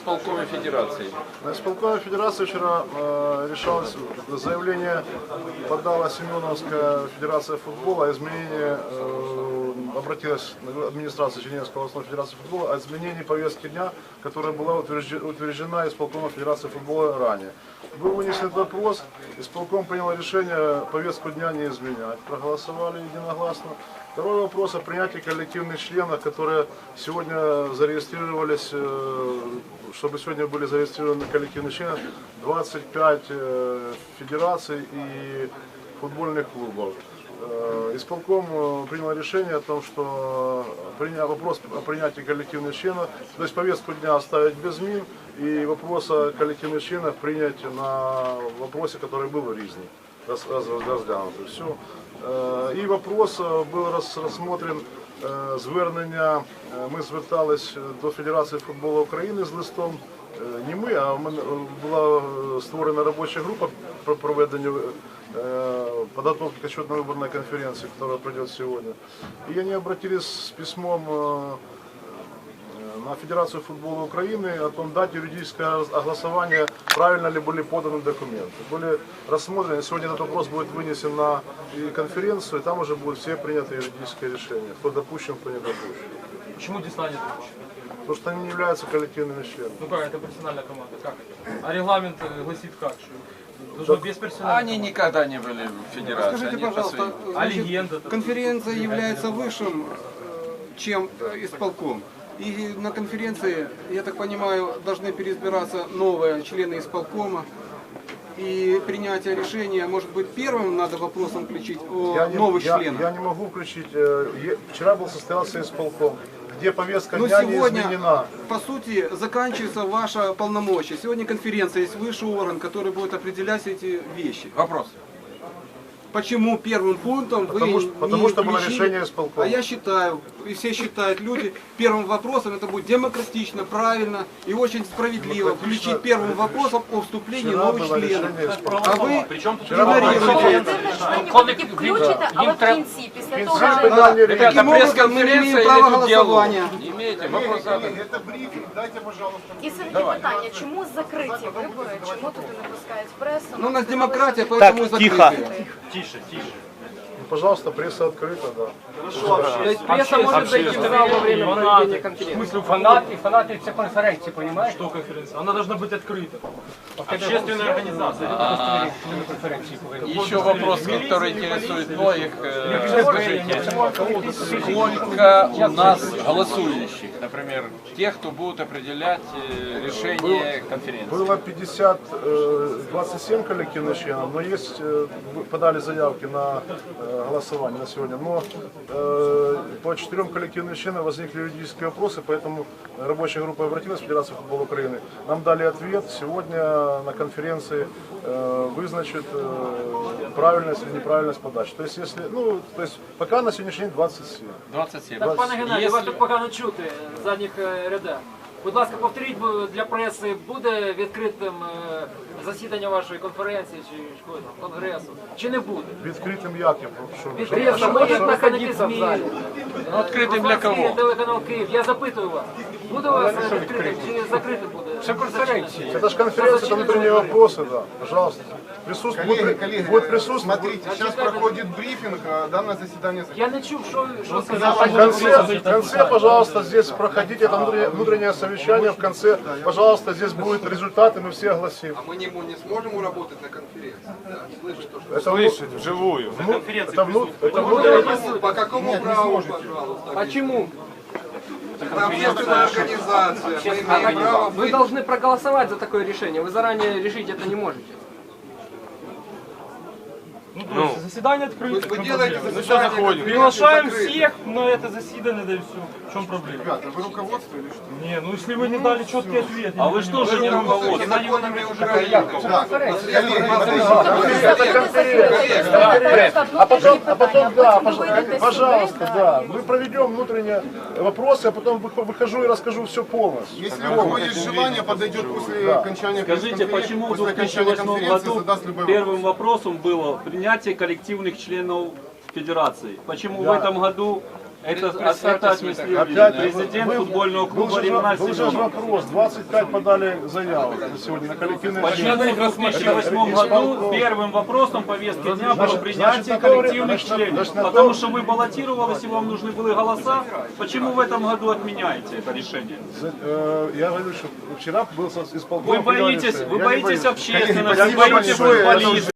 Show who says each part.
Speaker 1: исполкоме Федерации?
Speaker 2: На исполкоме Федерации вчера э, решалось заявление подала Семеновская Федерация футбола о изменении э, обратилась администрация Чернигівської областной Федерации футбола о изменении повестки дня, которая была утвержде- утверждена исполкомом Федерации футбола ранее. Был вынесен вопрос, исполком принял решение повестку дня не изменять, проголосовали единогласно. Второй вопрос о принятии коллективных членов, которые сегодня зарегистрировались, э, чтобы сегодня были зарегистрированы коллективные члены 25 э, федераций и футбольных клубов. Э, Исполком э, принял решение о том, что приня- вопрос о принятии коллективных членов, то есть повестку дня оставить без змин и вопрос о коллективных членах принять на вопросе, который был в Ризне, раз, раз, разглянутый. Все. Е, І вопрос е, був роз- розсмотрен е, звернення. е, Ми звертались до Федерації футболу України з листом. не ми, а е, створена робоча група про проведення е, подготовки к отчетной выборной конференции, которая пройдет сегодня. И они обратились с письмом э, на Федерацию футбола Украины о том, дать юридическое огласование, правильно ли были поданы документы. Были рассмотрены, сегодня этот вопрос будет вынесен на конференцию, и там уже будут все приняты юридические решения, кто допущен, кто не допущен.
Speaker 3: Почему Десна не?
Speaker 2: Потому что они не являются коллективными членами.
Speaker 3: Ну как, это профессиональная команда, как это? А регламент э, гласит как? Что должно без персонала.
Speaker 1: Они никогда не были в Федерации.
Speaker 4: Скажите,
Speaker 1: они по
Speaker 4: пожалуйста,
Speaker 3: А легенда?
Speaker 4: конференция является высшим, э, чем э, исполком. И на конференции, я так понимаю, должны переизбираться новые члены исполкома. И принятие решения, может быть, первым надо вопросом включить о
Speaker 2: Я не,
Speaker 4: новых
Speaker 2: я-
Speaker 4: членах.
Speaker 2: я не могу включить, вчера был состоялся исполком, где повестка
Speaker 4: Но
Speaker 2: дня не
Speaker 4: сегодня,
Speaker 2: изменена.
Speaker 4: по сути, заканчивается ваша полномочия. Сегодня конференция есть высший орган, который будет определять эти вещи.
Speaker 1: Вопрос.
Speaker 4: Почему первым пунктом
Speaker 2: Потому
Speaker 4: вы
Speaker 2: что-
Speaker 4: не
Speaker 2: потому что было
Speaker 4: включили-
Speaker 2: решение исполкома.
Speaker 4: А я считаю, и все считают люди, первым вопросом это будет демократично, правильно и очень справедливо
Speaker 2: Демократично.
Speaker 4: включить первым вопросом о вступлении
Speaker 2: Вчера
Speaker 4: новых
Speaker 2: было
Speaker 4: членов.
Speaker 2: решение исполкома.
Speaker 4: А вы
Speaker 2: Вчера было
Speaker 4: игнорируете.
Speaker 2: решение.
Speaker 5: Сьогодні тільки включите, але в кінці, після
Speaker 2: В
Speaker 5: того,
Speaker 2: кінці
Speaker 5: як
Speaker 2: питання
Speaker 1: Ребята,
Speaker 4: Таким образом, мы не
Speaker 1: пресс-конференция
Speaker 4: имеем
Speaker 1: или
Speaker 4: права
Speaker 1: тут диалог?
Speaker 4: голосования.
Speaker 1: Не имеете? Вопрос задан.
Speaker 5: і все таки питання, чому закриті вибори, чому тут не пускають пресу?
Speaker 4: Ну, у нас демократия, поэтому закрытые.
Speaker 2: Ну, Пожалуйста, пресса открыта, да.
Speaker 3: Пресса может зайти в зал во время проведения конференции. В смысле, фанаты, фанаты все конференции, понимаешь? Что конференция? Она должна быть открыта. Общественная организация. Конференции.
Speaker 1: Еще вопрос, который интересует многих. Э, Скажите, сколько у нас голосующих? Например, тех, кто будут определять э, решение конференции.
Speaker 2: Было 50, э, 27 коллективных членов, но есть, э, вы подали заявки на э, голосование на сегодня, но э, по четырем коллективным членам возникли юридические вопросы, поэтому рабочая группа обратилась в Федерацию футбола Украины. Нам дали ответ, сегодня на конференции э, вызначит э, правильность или неправильность подачи. То есть, если, ну, то есть пока на сегодняшний день 27.
Speaker 1: 27.
Speaker 6: Так, пане Геннадій, вас
Speaker 1: Если-
Speaker 6: тут погано чути в задніх е, рядах. Будь ласка, повторіть для преси, буде відкритим е, засідання вашої конференції чи там, конгресу, чи не буде?
Speaker 2: Відкритим як я.
Speaker 6: Відкритим, буде
Speaker 2: що-
Speaker 6: представники ЗМІ,
Speaker 1: Відкритим для кого?
Speaker 6: телеканал Київ. Я запитую вас, буде у вас відкритим чи закритим буде? Це конференція.
Speaker 2: Это же конференция, это внутренние вопросы, да. Пожалуйста. Присутствует,
Speaker 7: Коллеги,
Speaker 2: будет,
Speaker 7: коллеги,
Speaker 2: будет
Speaker 7: э,
Speaker 2: присутствовать.
Speaker 7: смотрите, сейчас проходит брифинг, а данное заседание
Speaker 6: Я не чув, що, що
Speaker 2: В конце, в конце, пожалуйста, здесь проходите, это внутреннее, внутреннее совещание, в конце, пожалуйста, здесь будут результаты, мы все огласим.
Speaker 4: Мы не, не сможем работать на конференции. Слышишь, то,
Speaker 2: Это слышать вживую. это, вну- это внутреннее-
Speaker 4: По какому праву, пожалуйста? Почему? Это общественная организация. Право
Speaker 8: Вы должны проголосовать за такое решение. Вы заранее решить это не можете.
Speaker 3: Ну, то есть заседание открыто.
Speaker 4: Вы
Speaker 3: в чем
Speaker 4: делаете заседание конференции
Speaker 3: Приглашаем всех на это заседание, да и все. В чем проблема?
Speaker 7: Ребята, вы руководство или что?
Speaker 3: Не, ну если вы не дали четкий ответ.
Speaker 1: А вы что же не руководство?
Speaker 4: Законами уже.
Speaker 2: А потом, а потом, да, пожалуйста, да, мы проведем внутренние вопросы, а потом выхо- выхожу и расскажу все полностью.
Speaker 7: Если у кого есть желание, подойдет после окончания
Speaker 9: Скажите, почему в
Speaker 7: после окончания
Speaker 9: 2008
Speaker 7: конференции
Speaker 9: году первым
Speaker 7: вопрос?
Speaker 9: вопросом было принятие коллективных членов Федерации? Почему в
Speaker 2: Да.
Speaker 9: этом году Это, это отнесли
Speaker 2: Опять
Speaker 9: президент
Speaker 2: вы-
Speaker 9: футбольного клуба Ренат
Speaker 2: был же вопрос, 25 подали заявок на сегодня на коллективные
Speaker 9: Почему в 2008 году первым вопросом повестки дня было принятие коллективных членов? Потому
Speaker 2: то-
Speaker 9: что вы баллотировались и вам нужны были голоса. Почему в этом году отменяете это решение?
Speaker 2: Э, Я говорю, что вчера был исполком.
Speaker 9: Вы боитесь, вы боитесь общественности, вы боитесь футболистов.